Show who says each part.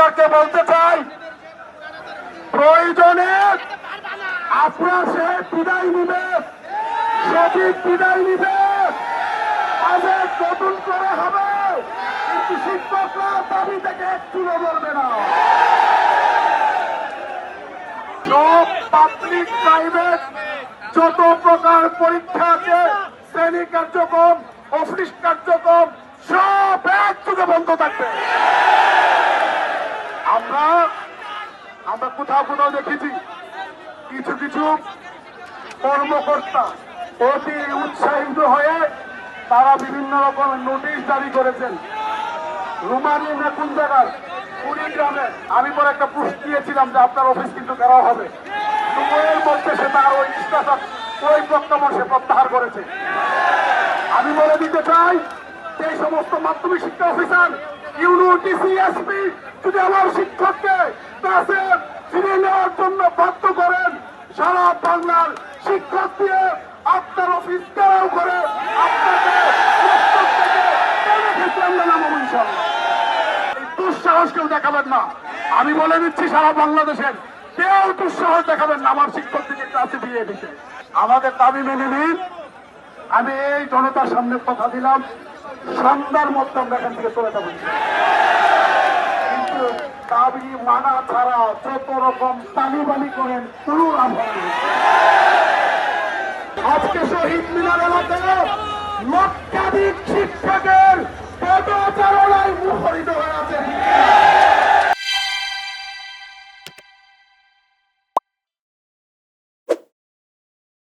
Speaker 1: সরকারকে বলতে চাই, প্রয়োজনে আপনার সে বিদায় নিবে, সঠিক বিদায় নিবে। আবার নতুন করে হবে, কিন্তু শিক্ষকরা দাবি থেকে একটু বলবে না। সব পাবলিক প্রাইভেট যত প্রকার পরীক্ষা আছে, শ্রেণি কার্যক্রম, অফিস কার্যক্রম, সব একযোগে বন্ধ থাকবে আমরা আমরা কোথাও কোথাও দেখেছি। কিছু কিছু কর্মকর্তা অতি উৎসাহিত হয়ে তারা বিভিন্ন রকম নোটিশ জারি করেছেন। রুমানি না কোন জায়গার কুড়িগ্রামে আমি পরে একটা পোস্ট দিয়েছিলাম যে আপনার অফিস কিন্তু করা হবে। এর মধ্যে সে তার ওই স্ট্যাটাস, ওই প্রজ্ঞাপন সে প্রত্যাহার করেছে। আমি বলে দিতে চাই এই সমস্ত মাধ্যমিক শিক্ষা অফিসার যদি আমার শিক্ষককে ক্লাসে ফিরে নেওয়ার জন্য বাধ্য করেন, সারা বাংলার শিক্ষক দিয়ে আপনার অফিস করে থেকে আমি বলে দিচ্ছি, সারা বাংলাদেশের কেউ দুঃসাহস দেখাবেন না, আমার শিক্ষকদেরকে ক্লাসে দিয়ে দিতে। আমাদের দাবি মেনে নিন। আমি এই জনতার সামনে কথা দিলাম। সন্ধ্যার মধ্যে আমরা এখান থেকে চলে যাব। দাবি মানা ছাড়া যত রকম তালিবালি করেন তরুণ লাভ